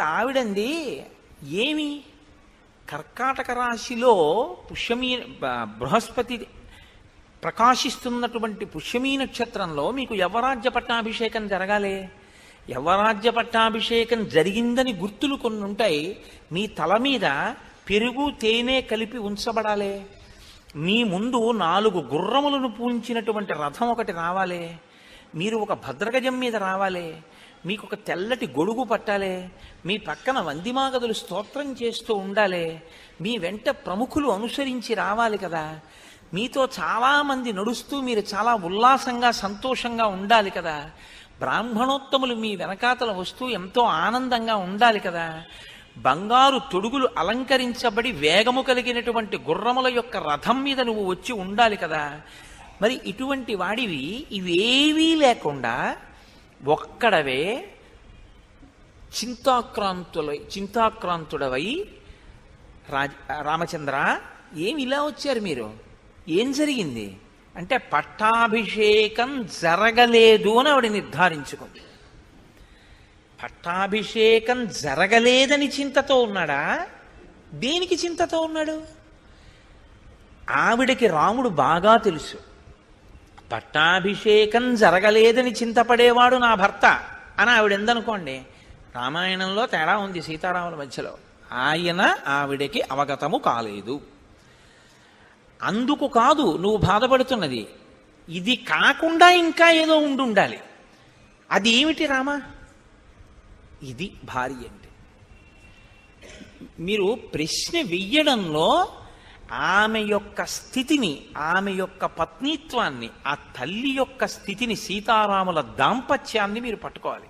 అప్పుడు ఆవిడంది ఏమి? కర్కాటక రాశిలో పుష్యమీ బృహస్పతి ప్రకాశిస్తున్నటువంటి పుష్యమీ నక్షత్రంలో మీకు యవరాజ్య పట్టాభిషేకం జరగాలి. యవరాజ్య పట్టాభిషేకం జరిగిందని గుర్తులు కొన్ని ఉంటాయి. మీ తల మీద పెరుగు తేనె కలిపి ఉంచబడాలి. మీ ముందు నాలుగు గుర్రములను పూంచినటువంటి రథం ఒకటి రావాలి. మీరు ఒక భద్రగజం మీద రావాలి. మీకు ఒక తెల్లటి గొడుగు పట్టాలి. మీ పక్కన వందిమాగదులు స్తోత్రం చేస్తూ ఉండాలి. మీ వెంట ప్రముఖులు అనుసరించి రావాలి కదా. మీతో చాలామంది నడుస్తూ మీరు చాలా ఉల్లాసంగా సంతోషంగా ఉండాలి కదా. బ్రాహ్మణోత్తములు మీ వెనకాతల వస్తూ ఎంతో ఆనందంగా ఉండాలి కదా. బంగారు తొడుగులు అలంకరించబడి వేగము కలిగినటువంటి గుర్రముల యొక్క రథం మీద నువ్వు వచ్చి ఉండాలి కదా. మరి ఇటువంటి వాడివి ఇవేవీ లేకుండా ఒక్కడవే చింతాక్రాంతులై చింతాక్రాంతుడవై రాజ రామచంద్ర ఏమి ఇలా వచ్చారు మీరు? ఏం జరిగింది? అంటే పట్టాభిషేకం జరగలేదు అని ఆవిడ నిర్ధారించుకుంది. పట్టాభిషేకం జరగలేదని చింతతో ఉన్నాడా? దేనికి చింతతో ఉన్నాడు? ఆవిడకి రాముడు బాగా తెలుసు. పట్టాభిషేకం జరగలేదని చింతపడేవాడు నా భర్త అని ఆవిడ ఎందనుకోండి రామాయణంలో తేడా ఉంది సీతారాముల మధ్యలో. ఆయన ఆవిడకి అవగతము కాలేదు. అందుకు కాదు నువ్వు బాధపడుతున్నది. ఇది కాకుండా ఇంకా ఏదో ఉండి ఉండాలి అది ఏమిటి రామా? ఇది భార్య అంటే. మీరు ప్రశ్న వెయ్యడంలో ఆమె యొక్క స్థితిని ఆమె యొక్క పత్నిత్వాన్ని ఆ తల్లి యొక్క స్థితిని సీతారాముల దాంపత్యాన్ని మీరు పట్టుకోవాలి.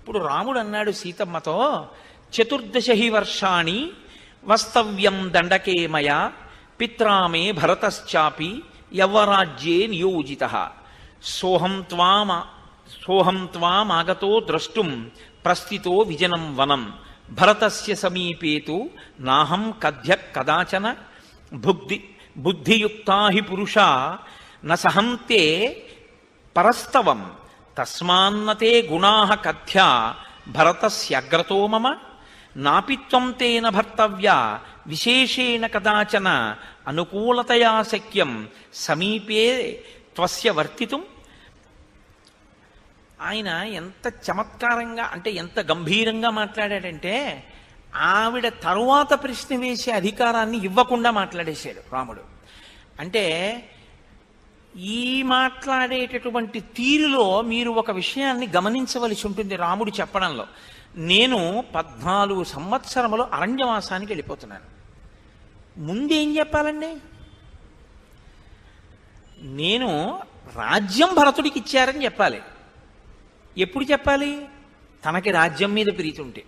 ఇప్పుడు రాముడు అన్నాడు సీతమ్మతో చతుర్దశహి వర్షాణి వస్తవ్యం దండకేమయ పిత్రామే భరతశ్చాపి యవరాజ్యే నియోజిత. సోహం త్వామ సోహం త్వామాగతో ద్రష్టుం ప్రస్థితో విజనం వనం భరతస్య సమీపేతు నాహం కథ్య కదాచన బుద్ధి బుద్ధియుక్తా హి పురుషా న పరస్తవం తస్మాన్నతే గుణా కథ్య భరతస్యగ్రతో మమ నాపిత్వం తేన భర్తవ్య విశేషేణ కదాచన అనుకూలతయా శక్యం సమీపే త్వస్య వర్తితుం ఆయన ఎంత చమత్కారంగా అంటే ఎంత గంభీరంగా మాట్లాడాడంటే ఆవిడ తరువాత ప్రశ్న వేసే అధికారాన్ని ఇవ్వకుండా మాట్లాడేశాడు రాముడు. అంటే ఈ మాట్లాడేటటువంటి తీరులో మీరు ఒక విషయాన్ని గమనించవలసి ఉంటుంది రాముడు చెప్పడంలో. నేను పద్నాలుగు సంవత్సరములు అరణ్యవాసానికి వెళ్ళిపోతున్నాను. ముందేం చెప్పాలండి? నేను రాజ్యం భరతుడికి ఇచ్చారని చెప్పాలి. ఎప్పుడు చెప్పాలి? తనకి రాజ్యం మీద ప్రీతి ఉంటే.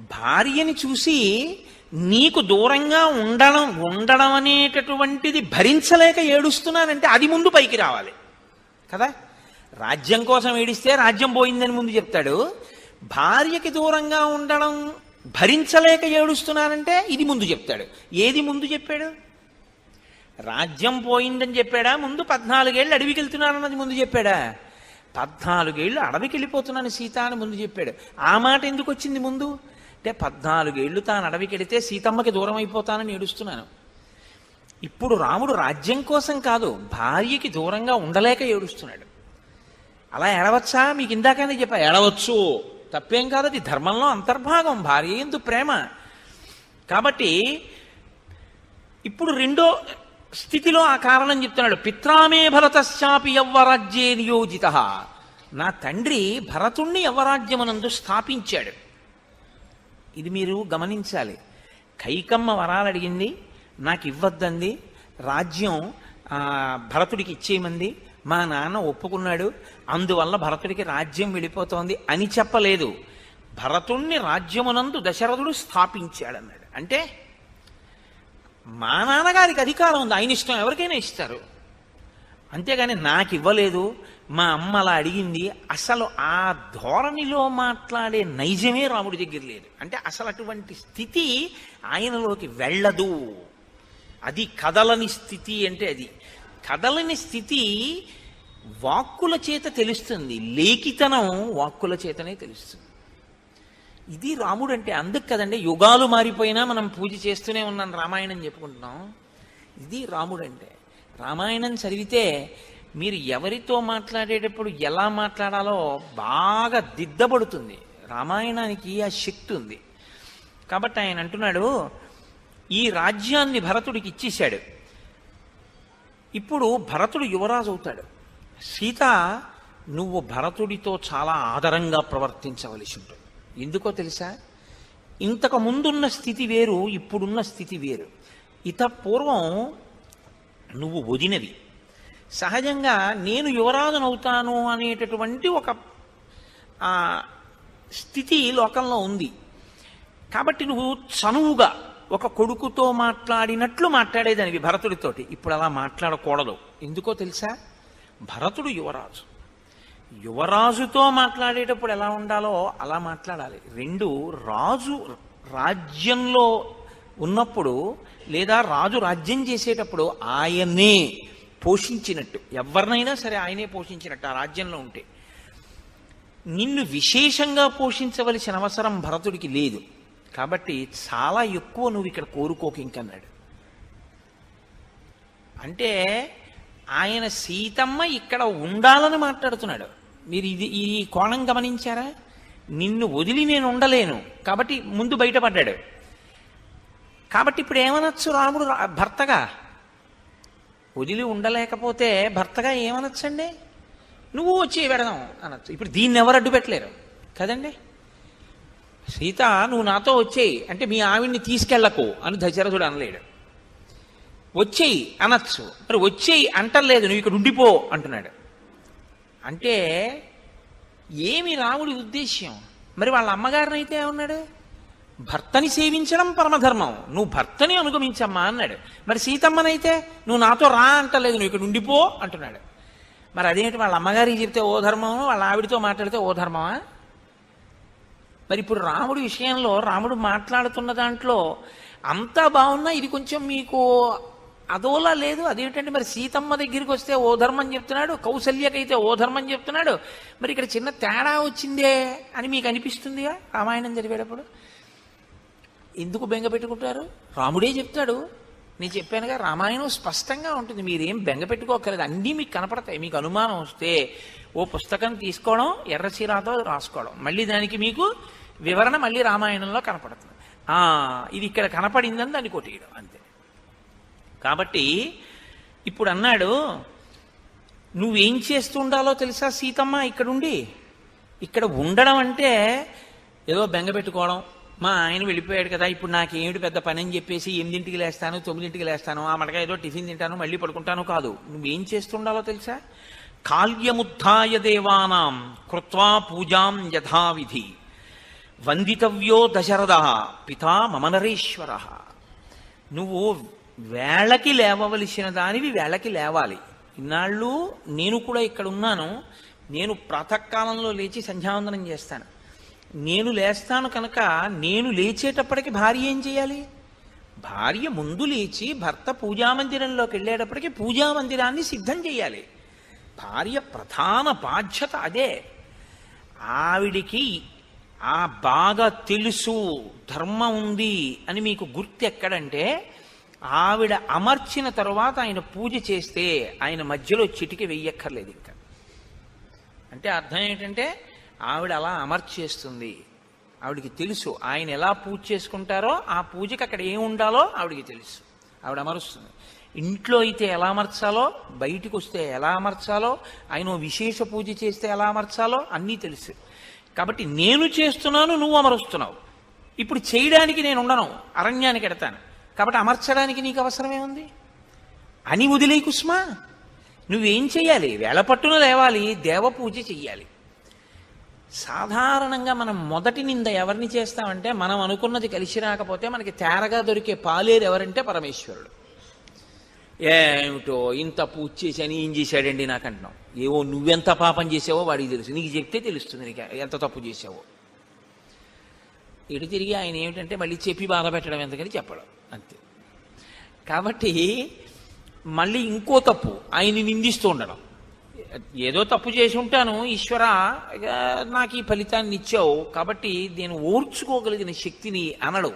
భార్యని చూసి నీకు దూరంగా ఉండడం ఉండడం అనేటటువంటిది భరించలేక ఏడుస్తున్నానంటే అది ముందు పైకి రావాలి. కదా? రాజ్యం కోసం ఏడిస్తే రాజ్యం పోయిందని ముందు చెప్తాడు. భార్యకి దూరంగా ఉండడం భరించలేక ఏడుస్తున్నానంటే ఇది ముందు చెప్తాడు. ఏది ముందు చెప్పాడు? రాజ్యం పోయిందని చెప్పాడా? ముందు పద్నాలుగేళ్ళు అడవికి వెళ్తున్నానన్నది ముందు చెప్పాడా? పద్నాలుగేళ్ళు అడవికి వెళ్ళిపోతున్నాను సీత అని ముందు చెప్పాడు. ఆ మాట ఎందుకు వచ్చింది ముందు? అంటే పద్నాలుగేళ్ళు తాను అడవికి వెళితే సీతమ్మకి దూరం అయిపోతానని ఏడుస్తున్నాను. ఇప్పుడు రాముడు రాజ్యం కోసం కాదు భార్యకి దూరంగా ఉండలేక ఏడుస్తున్నాడు. అలా ఎడవచ్చా మీకు ఇందాకనే చెప్పా ఎడవచ్చు తప్పేం కాదు అది ధర్మంలో అంతర్భాగం భార్య ఎందు ప్రేమ. కాబట్టి ఇప్పుడు రెండో స్థితిలో ఆ కారణం చెప్తున్నాడు. పిత్రామే భరతశ్చాపి యవ్వరాజ్యే నియోజిత. నా తండ్రి భరతుణ్ణి యవ్వరాజ్యమునందు స్థాపించాడు. ఇది మీరు గమనించాలి. కైకమ్మ వరాలు అడిగింది నాకు ఇవ్వద్దంది రాజ్యం భరతుడికి ఇచ్చేయమంది మా నాన్న ఒప్పుకున్నాడు అందువల్ల భరతుడికి రాజ్యం వెళ్ళిపోతోంది అని చెప్పలేదు. భరతుణ్ణి రాజ్యమునందు దశరథుడు స్థాపించాడన్నాడు. అంటే మా నాన్నగారికి అధికారం ఉంది. ఆయన ఇష్టం ఎవరికైనా ఇస్తారు. అంతేగాని నాకు ఇవ్వలేదు. మా అమ్మ అలా అడిగింది. అసలు ఆ ధోరణిలో మాట్లాడే నైజమే రాముడి దగ్గర లేదు. అంటే అసలు అటువంటి స్థితి ఆయనలోకి వెళ్ళదు. అది కదలని స్థితి అంటే అది. కదలని స్థితి వాక్కుల చేత తెలుస్తుంది. లేఖితనం వాక్కుల చేతనే తెలుస్తుంది. ఇది రాముడు అంటే అందుకు కదండి? యుగాలు మారిపోయినా మనం పూజ చేస్తూనే ఉన్నాం రామాయణం చెప్పుకుంటున్నాం. ఇది రాముడు అంటే రామాయణం చదివితే మీరు ఎవరితో మాట్లాడేటప్పుడు ఎలా మాట్లాడాలో బాగా దిద్దబడుతుంది. రామాయణానికి ఆ శక్తి ఉంది. కాబట్టి ఆయన అంటున్నాడు ఈ రాజ్యాన్ని భరతుడికి ఇచ్చేశాడు. ఇప్పుడు భరతుడు యువరాజు అవుతాడు. సీత నువ్వు భరతుడితో చాలా ఆదరంగా ప్రవర్తించవలసి ఉంటుంది. ఎందుకో తెలుసా? ఇంతకు ముందున్న స్థితి వేరు ఇప్పుడున్న స్థితి వేరు. ఇత పూర్వం నువ్వు వదినవి. సహజంగా నేను యువరాజునవుతాను అనేటటువంటి ఒక స్థితి లోకంలో ఉంది. కాబట్టి నువ్వు చనువుగా ఒక కొడుకుతో మాట్లాడినట్లు మాట్లాడేదానివి భరతుడితోటి. ఇప్పుడు అలా మాట్లాడకూడదు. ఎందుకో తెలుసా? భరతుడు యువరాజు. యువరాజుతో మాట్లాడేటప్పుడు ఎలా ఉండాలో అలా మాట్లాడాలి. రెండు రాజు రాజ్యంలో ఉన్నప్పుడు లేదా రాజు రాజ్యం చేసేటప్పుడు ఆయనే పోషించినట్టు. ఎవరినైనా సరే ఆయనే పోషించినట్టు ఆ రాజ్యంలో ఉంటే. నిన్ను విశేషంగా పోషించవలసిన అవసరం భరతుడికి లేదు. కాబట్టి చాలా ఎక్కువ నువ్వు ఇక్కడ కోరుకోకు ఇంకన్నాడు. అంటే ఆయన సీతమ్మ ఇక్కడ ఉండాలని మాట్లాడుతున్నాడు. మీరు ఇది ఈ కోణం గమనించారా? నిన్ను వదిలి నేను ఉండలేను. కాబట్టి ముందు బయటపడ్డాడు. కాబట్టి ఇప్పుడు ఏమనొచ్చు రాముడు భర్తగా? వదిలి ఉండలేకపోతే భర్తగా ఏమనొచ్చండి? నువ్వు వచ్చి పెడదాం అనొచ్చు. ఇప్పుడు దీన్ని ఎవరు అడ్డు పెట్టలేరు? కదండి? సీత నువ్వు నాతో వచ్చేయి. అంటే మీ ఆవిడ్ని తీసుకెళ్ళకు అని దశరథుడు అనలేడు. వచ్చేయి అనొచ్చు. మరి వచ్చేయి అంటలేదు. నువ్వు ఇక్కడ ఉండిపో అంటున్నాడు. అంటే ఏమి రాముడి ఉద్దేశ్యం? మరి వాళ్ళ అమ్మగారిని అయితే ఏమన్నాడు? భర్తని సేవించడం పరమధర్మం. నువ్వు భర్తని అనుగమించమ్మా అన్నాడు. మరి సీతమ్మనైతే నువ్వు నాతో రా అంటలేదు నువ్వు ఇక్కడ ఉండిపో అంటున్నాడు. మరి అదేంటి వాళ్ళ అమ్మగారికి చెప్తే ఓ ధర్మము? వాళ్ళ ఆవిడితో మాట్లాడితే ఓ ధర్మమా? మరి ఇప్పుడు రాముడి విషయంలో రాముడు మాట్లాడుతున్న దాంట్లో అంతా బాగున్నా ఇది కొంచెం మీకు అదోలా లేదు. అదేమిటంటే మరి సీతమ్మ దగ్గరికి వస్తే ఓ ధర్మం చెప్తున్నాడు కౌసల్యకైతే ఓ ధర్మం చెప్తున్నాడు. మరి ఇక్కడ చిన్న తేడా వచ్చిందే అని మీకు అనిపిస్తుందిగా రామాయణం చదివేటప్పుడు ఎందుకు బెంగ పెట్టుకుంటారు? రాముడే చెప్తాడు. నేను చెప్పానుగా రామాయణం స్పష్టంగా ఉంటుంది. మీరేం బెంగ పెట్టుకోకర్లేదు అన్నీ మీకు కనపడతాయి. మీకు అనుమానం వస్తే ఓ పుస్తకం తీసుకోవడం ఎర్రచీరాతో రాసుకోవడం. మళ్ళీ దానికి మీకు వివరణ మళ్ళీ రామాయణంలో కనపడుతుంది. ఇది ఇక్కడ కనపడిందని దాన్ని కొట్టేయడం. కాబట్టి ఇప్పుడు అన్నాడు నువ్వేం చేస్తూ ఉండాలో తెలుసా సీతమ్మ ఇక్కడుండి? ఇక్కడ ఉండడం అంటే ఏదో బెంగ పెట్టుకోవడం. మా ఆయన వెళ్ళిపోయాడు కదా ఇప్పుడు నాకేమిటి పెద్ద పని అని చెప్పేసి ఎనిమిదింటికి లేస్తాను తొమ్మిదింటికి లేస్తాను. ఆ మటక ఏదో టిఫిన్ తింటాను మళ్ళీ పడుకుంటాను కాదు. నువ్వేం చేస్తుండాలో తెలుసా? కాల్యముత్య దేవానాం కృత్వా పూజాం యథావిధి వందితవ్యో దశరథ పితా మమనరేశ్వర నువ్వు వేళకి లేవవలసిన దానివి వేళకి లేవాలి. ఇన్నాళ్ళు నేను కూడా ఇక్కడ ఉన్నాను. నేను ప్రాతకాలంలో లేచి సంధ్యావందనం చేస్తాను. నేను లేస్తాను కనుక నేను లేచేటప్పటికి భార్య ఏం చేయాలి? భార్య ముందు లేచి భర్త పూజామందిరంలోకి వెళ్ళేటప్పటికి పూజామందిరాన్ని సిద్ధం చేయాలి. భార్య ప్రధాన బాధ్యత అదే. ఆవిడికి ఆ బాగా తెలుసు ధర్మం ఉంది అని మీకు గుర్తు ఎక్కడంటే ఆవిడ అమర్చిన తరువాత ఆయన పూజ చేస్తే ఆయన మధ్యలో చిటికి వెయ్యక్కర్లేదు ఇంకా. అంటే అర్థం ఏంటంటే ఆవిడ అలా అమర్చేస్తుంది ఆవిడికి తెలుసు ఆయన ఎలా పూజ చేసుకుంటారో ఆ పూజకి అక్కడ ఏం ఉండాలో ఆవిడికి తెలుసు. ఆవిడ అమరుస్తుంది. ఇంట్లో అయితే ఎలా అమర్చాలో బయటికి వస్తే ఎలా అమర్చాలో ఆయన విశేష పూజ చేస్తే ఎలా అమర్చాలో అన్నీ తెలుసు. కాబట్టి నేను చేస్తున్నాను నువ్వు అమరుస్తున్నావు. ఇప్పుడు చేయడానికి నేను ఉండను అరణ్యానికి ఎడతాను. కాబట్టి అమర్చడానికి నీకు అవసరమే ఉంది అని వదిలే కుస్మా. నువ్వేం చేయాలి వేళ పట్టున లేవాలి దేవ పూజ చెయ్యాలి. సాధారణంగా మనం మొదటి నింద ఎవరిని చేస్తామంటే మనం అనుకున్నది కలిసి రాకపోతే మనకి తేరగా దొరికే పాలేరు ఎవరంటే పరమేశ్వరుడు. ఏమిటో ఇంత పూజ చేశాను ఏం చేశాడండి నాకు ఏవో నువ్వెంత పాపం చేసావో వాడికి తెలుసు. నీకు చెప్తే తెలుస్తుంది నీకు ఎంత తప్పు చేసావో. ఎటు తిరిగి ఆయన ఏమిటంటే మళ్ళీ చెప్పి బాధ పెట్టడం ఎందుకని చెప్పడం. అంతే. కాబట్టి మళ్ళీ ఇంకో తప్పు ఆయన్ని నిందిస్తూ ఉండడం. ఏదో తప్పు చేసి ఉంటాను ఈశ్వర నాకు ఈ ఫలితాన్ని ఇచ్చావు కాబట్టి నేను ఓర్చుకోగలిగిన శక్తిని అనడు.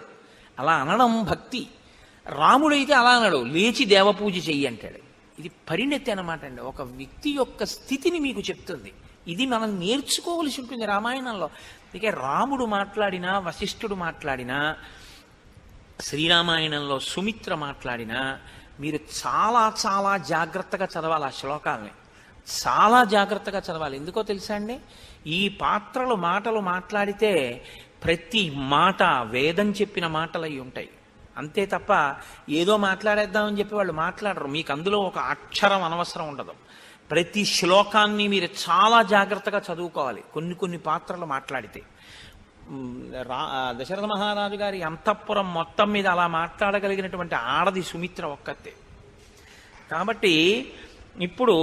అలా అనడం భక్తి. రాముడైతే అలా అనడు లేచి దేవపూజ చెయ్యి అంటాడు. ఇది పరిణతి అనమాట అండి. ఒక వ్యక్తి యొక్క స్థితిని మీకు చెప్తుంది. ఇది మనం నేర్చుకోవలసి ఉంటుంది రామాయణంలో. అందుకే రాముడు మాట్లాడినా వశిష్ఠుడు మాట్లాడినా శ్రీరామాయణంలో సుమిత్ర మాట్లాడినా మీరు చాలా చాలా జాగ్రత్తగా చదవాలి ఆ శ్లోకాలని. చాలా జాగ్రత్తగా చదవాలి. ఎందుకో తెలుసా అండి? ఈ పాత్రలు మాటలు మాట్లాడితే ప్రతి మాట వేదం చెప్పిన మాటలు అయి ఉంటాయి. అంతే తప్ప ఏదో మాట్లాడేద్దామని చెప్పి వాళ్ళు మాట్లాడరు. మీకు అందులో ఒక అక్షరం అనవసరం ఉండదు. ప్రతి శ్లోకాన్ని మీరు చాలా జాగ్రత్తగా చదువుకోవాలి. కొన్ని కొన్ని పాత్రలు మాట్లాడితే. రా దశరథ మహారాజు గారి అంతఃపురం మొత్తం మీద అలా మాట్లాడగలిగినటువంటి ఆడది సుమిత్ర ఒక్కతే. కాబట్టి ఇప్పుడు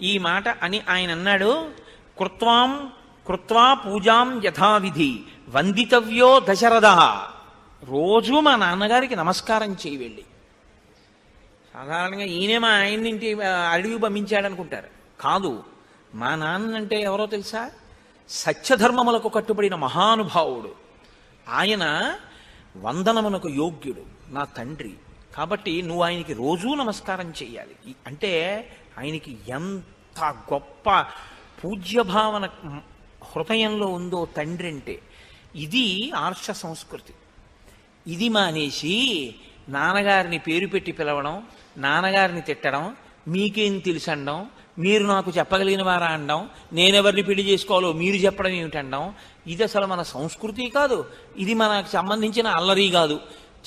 ఈ మాట అని ఆయన అన్నాడు కృత్వాం కృత్వా పూజాం యథావిధి వందితవ్యో దశరథ. రోజు మా నాన్నగారికి నమస్కారం చేయి వెళ్ళి. సాధారణంగా ఈయనే మా ఆయన ఇంటి అడవి పంపించాడనుకుంటారు. కాదు మా నాన్న అంటే ఎవరో తెలుసా? సత్యధర్మములకు కట్టుబడిన మహానుభావుడు. ఆయన వందనమునకు యోగ్యుడు నా తండ్రి. కాబట్టి నువ్వు ఆయనకి రోజూ నమస్కారం చేయాలి అంటే ఆయనకి ఎంత గొప్ప పూజ్యభావన హృదయంలో ఉందో తండ్రి అంటే ఇది ఆర్ష సంస్కృతి. ఇది మానేసి నాన్నగారిని పేరు పెట్టి పిలవడం నాన్నగారిని తిట్టడం మీకేం తెలుసు అనడం మీరు నాకు చెప్పగలిగిన వారా అనడం నేనెవరిని పెళ్ళి చేసుకోవాలో మీరు చెప్పడం ఏమిటండం ఇది అసలు మన సంస్కృతి కాదు. ఇది మనకు సంబంధించిన అల్లరి కాదు.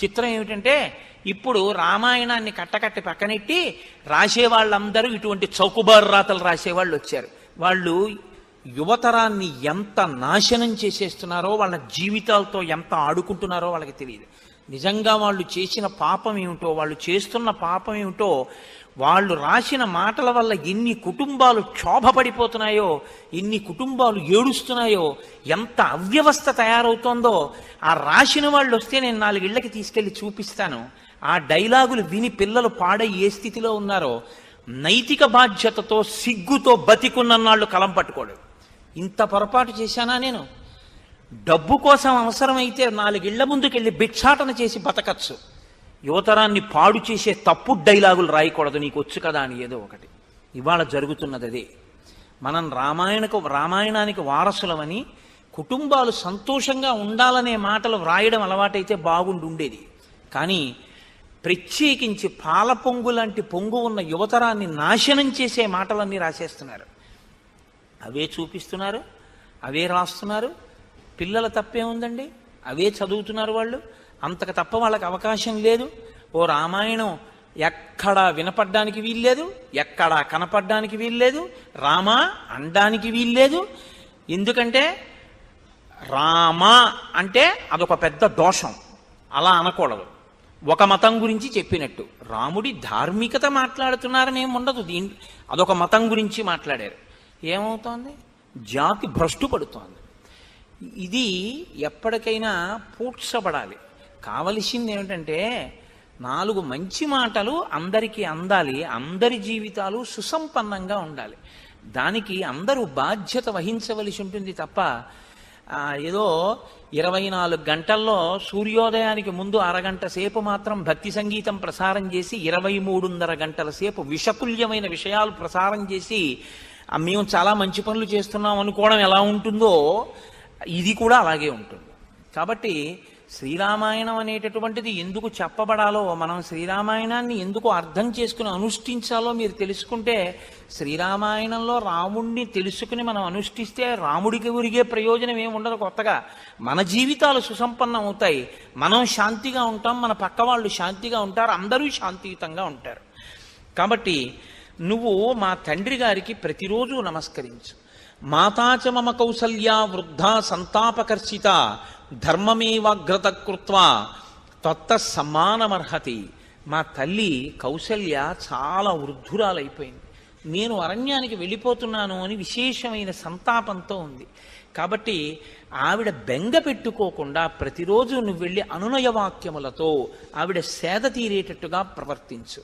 చిత్రం ఏమిటంటే ఇప్పుడు రామాయణాన్ని కట్టకట్టి పక్కనెట్టి రాసేవాళ్ళందరూ ఇటువంటి చౌకుబారు రాతలు రాసేవాళ్ళు వచ్చారు. వాళ్ళు యువతరాన్ని ఎంత నాశనం చేసేస్తున్నారో వాళ్ళ జీవితాలతో ఎంత ఆడుకుంటున్నారో వాళ్ళకి తెలియదు. నిజంగా వాళ్ళు చేసిన పాపం ఏమిటో వాళ్ళు చేస్తున్న పాపం ఏమిటో వాళ్ళు రాసిన మాటల వల్ల ఎన్ని కుటుంబాలు క్షోభపడిపోతున్నాయో ఎన్ని కుటుంబాలు ఏడుస్తున్నాయో ఎంత అవ్యవస్థ తయారవుతోందో ఆ రాసిన వాళ్ళు వస్తే నేను నాలుగిళ్ళకి తీసుకెళ్ళి చూపిస్తాను. ఆ డైలాగులు విని పిల్లలు పాడై ఏ స్థితిలో ఉన్నారో నైతిక బాధ్యతతో సిగ్గుతో బతికున్నన్నాళ్ళు కలం పట్టుకోడు ఇంత పొరపాటు చేశానా నేను? డబ్బు కోసం అవసరమైతే నాలుగిళ్ళ ముందుకెళ్ళి భిక్షాటన చేసి బతకచ్చు. యువతరాన్ని పాడు చేసే తప్పు డైలాగులు రాయకూడదు నీకు వచ్చు కదా అని ఏదో ఒకటి. ఇవాళ జరుగుతున్నది అదే. మనం రామాయణకు రామాయణానికి వారసులమని కుటుంబాలు సంతోషంగా ఉండాలనే మాటలు వ్రాయడం అలవాటైతే బాగుండి ఉండేది కానీ ప్రత్యేకించి పాల పొంగు లాంటి పొంగు ఉన్న యువతరాన్ని నాశనం చేసే మాటలన్నీ రాసేస్తున్నారు. అవే చూపిస్తున్నారు అవే రాస్తున్నారు పిల్లల తప్పే ఉందండి? అవే చదువుతున్నారు వాళ్ళు. అంతకు తప్ప వాళ్ళకి అవకాశం లేదు. ఓ రామాయణం ఎక్కడా వినపడ్డానికి వీల్లేదు. ఎక్కడా కనపడ్డానికి వీల్లేదు. రామా అనడానికి వీల్లేదు. ఎందుకంటే రామ అంటే అదొక పెద్ద దోషం. అలా అనకూడదు. ఒక మతం గురించి చెప్పినట్టు. రాముడి ధార్మికత మాట్లాడుతున్నారని ఏముండదు ఉండదు. దీని అదొక మతం గురించి మాట్లాడారు. ఏమవుతోంది? జాతి భ్రష్టు పడుతోంది ఇది ఎప్పటికైనా పూడ్చబడాలి. కావలసింది ఏమిటంటే నాలుగు మంచి మాటలు అందరికీ అందాలి అందరి జీవితాలు సుసంపన్నంగా ఉండాలి. దానికి అందరూ బాధ్యత వహించవలసి ఉంటుంది తప్ప ఏదో ఇరవై నాలుగు గంటల్లో సూర్యోదయానికి ముందు అరగంట సేపు మాత్రం భక్తి సంగీతం ప్రసారం చేసి ఇరవై మూడున్నర గంటల సేపు విషకుల్యమైన విషయాలు ప్రసారం చేసి మేము చాలా మంచి పనులు చేస్తున్నాం అనుకోవడం ఎలా ఉంటుందో ఇది కూడా అలాగే ఉంటుంది. కాబట్టి శ్రీరామాయణం అనేటటువంటిది ఎందుకు చెప్పబడాలో మనం శ్రీరామాయణాన్ని ఎందుకు అర్థం చేసుకుని అనుష్ఠించాలో మీరు తెలుసుకుంటే శ్రీరామాయణంలో రాముణ్ణి తెలుసుకుని మనం అనుష్ఠిస్తే రాముడికి ఉరిగే ప్రయోజనం ఏమి ఉండదు కొత్తగా. మన జీవితాలు సుసంపన్నం అవుతాయి. మనం శాంతిగా ఉంటాం మన పక్క వాళ్ళు శాంతిగా ఉంటారు అందరూ శాంతియుతంగా ఉంటారు. కాబట్టి నువ్వు మా తండ్రి గారికి ప్రతిరోజు నమస్కరించు. మాతాచ మమ కౌసల్యా వృద్ధా సంతాపకర్షిత ధర్మమేవాగ్రత కృత్వ తత్త సమానమర్హతి మా తల్లి కౌసల్య చాలా వృద్ధురాలైపోయింది. నేను అరణ్యానికి వెళ్ళిపోతున్నాను అని విశేషమైన సంతాపంతో ఉంది. కాబట్టి ఆవిడ బెంగ పెట్టుకోకుండా ప్రతిరోజు నువ్వు వెళ్ళి అనునయ వాక్యములతో ఆవిడ సేద తీరేటట్టుగా ప్రవర్తించు.